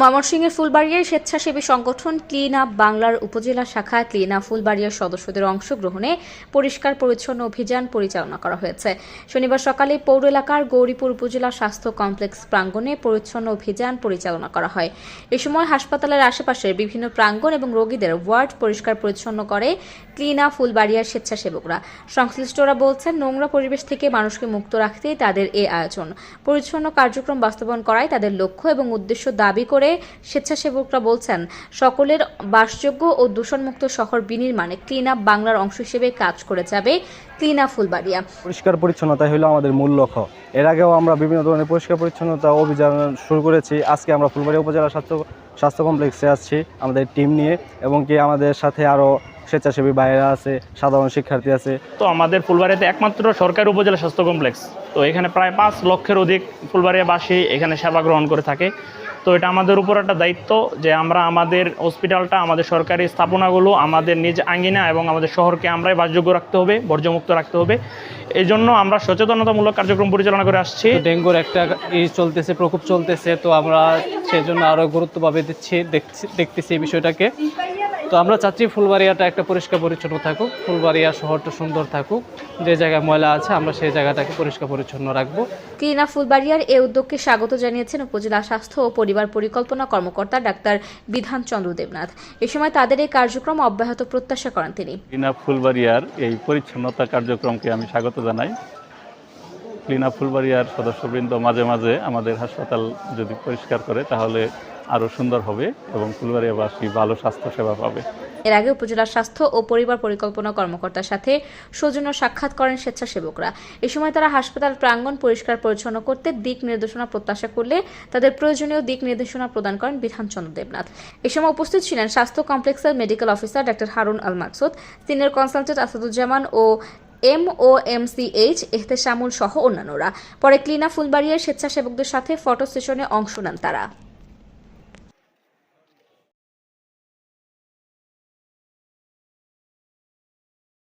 ময়মনসিংহের ফুলবাড়িয়ার স্বেচ্ছাসেবী সংগঠন ক্লিন আপ বাংলার উপজেলা শাখা ক্লিন আপ ফুলবাড়িয়ার সদস্যদের অংশগ্রহণে পরিষ্কার পরিচ্ছন্ন অভিযান পরিচালনা করা হয়েছে। শনিবার সকালে পৌর এলাকার গৌরীপুর উপজেলা স্বাস্থ্য কমপ্লেক্স প্রাঙ্গণে পরিচ্ছন্ন অভিযান পরিচালনা করা হয়। এ সময় হাসপাতালের আশেপাশের বিভিন্ন প্রাঙ্গণ এবং রোগীদের ওয়ার্ড পরিষ্কার পরিচ্ছন্ন করে ক্লিন আপ ফুলবাড়িয়ার স্বেচ্ছাসেবকরা। সংশ্লিষ্টরা বলছেন, নোংরা পরিবেশ থেকে মানুষকে মুক্ত রাখতেই তাদের এ আয়োজন। পরিচ্ছন্ন কার্যক্রম বাস্তবায়ন করাই তাদের লক্ষ্য এবং উদ্দেশ্য দাবি করে স্বেচ্ছাসেবকরা বলছেন সকলের বাসযোগ্য ও দূষণমুক্ত শহর বিনির্মাণে ক্লিন আপ বাংলার অংশ হিসেবে কাজ করে যাবে ক্লিন আপ ফুলবাড়িয়া। পরিষ্কার পরিচ্ছন্নতা হলো আমাদের মূল লক্ষ্য। এর আগেও আমরা বিভিন্ন ধরনের পরিষ্কার পরিচ্ছন্নতা অভিযান শুরু করেছি। আজকে আমরা ফুলবাড়ি উপজেলা স্বাস্থ্য স্বাস্থ্য কমপ্লেক্সে আসছি আমাদের টিম নিয়ে এবং কি আমাদের সাথে আরও স্বেচ্ছাসেবী বাইরা আছে সাধারণ শিক্ষার্থী আছে। তো আমাদের ফুলবাড়িতে একমাত্র সরকারি উপজেলা স্বাস্থ্য কমপ্লেক্স। তো এখানে প্রায় পাঁচ লক্ষের অধিক ফুলবাড়িয়াবাসী এখানে সেবা গ্রহণ করে থাকে। তো এটা আমাদের উপর একটা দায়িত্ব যে আমরা আমাদের হসপিটালটা, আমাদের সরকারি স্থাপনাগুলো, আমাদের নিজ আঙ্গিনা এবং আমাদের শহরকে আমরাই বাসযোগ্য রাখতে হবে, বর্জ্যমুক্ত রাখতে হবে। এই জন্য আমরা সচেতনতামূলক কার্যক্রম পরিচালনা করে আসছি। ডেঙ্গুর একটা ই চলতেছে, প্রকোপ চলতেছে, তো আমরা সেই জন্য আরও গুরুত্বভাবে দিচ্ছি, দেখছি, দেখতেছি এই বিষয়টাকে। তো আমরা চাচ্ছি ফুলবাড়িয়াটা একটা পরিষ্কার পরিচ্ছন্ন থাকুক ফুলবাড়িয়া শহরটা সুন্দর থাকুক যে জায়গায় ময়লা আছে আমরা সেই জায়গাটাকে পরিষ্কার পরিচ্ছন্ন রাখব। ক্লিন ফুলবাড়িয়ার এই উদ্যোগকে স্বাগত জানিয়েছেন উপজেলা স্বাস্থ্য ও পরিবার পরিকল্পনা কর্মকর্তা ডাক্তার বিধান চন্দ্র দেবনাথ। এ সময় তাদের এই কার্যক্রম অব্যাহত প্রত্যাশা করেন তিনি। ক্লিন ফুলবাড়িয়ার এই পরিচ্ছন্নতা কার্যক্রমকে আমি স্বাগত জানাই। ক্লিন ফুলবাড়িয়ার সদস্যবৃন্দ মাঝে মাঝে আমাদের হাসপাতাল যদি পরিষ্কার করে তাহলে আরও সুন্দর হবে এবং ফুলবাড়িয়াবাসী ভালো স্বাস্থ্যসেবা পাবে। এর আগে উপজেলা স্বাস্থ্য ও পরিবার পরিকল্পনা কর্মকর্তার সাথে সৌজন্য সাক্ষাৎ করেন স্বেচ্ছাসেবকরা। এ সময় তারা হাসপাতাল প্রাঙ্গণ পরিষ্কার পরিচ্ছন্ন করতে দিক নির্দেশনা প্রত্যাশা করলে তাদের প্রয়োজনীয় দিক নির্দেশনা প্রদান করেন বিধানচন্দ্র দেবনাথ। এ সময় উপস্থিত ছিলেন স্বাস্থ্য কমপ্লেক্সের medical officer doctor Harun Al Maksud, senior consultant Asaduzzaman ও M O M C H Ehteshamul সহ অন্যান্যরা। পরে ক্লিনা ফুলবাড়িয়ার স্বেচ্ছাসেবকদের সাথে ফটো সেশনে অংশ নেন তারা।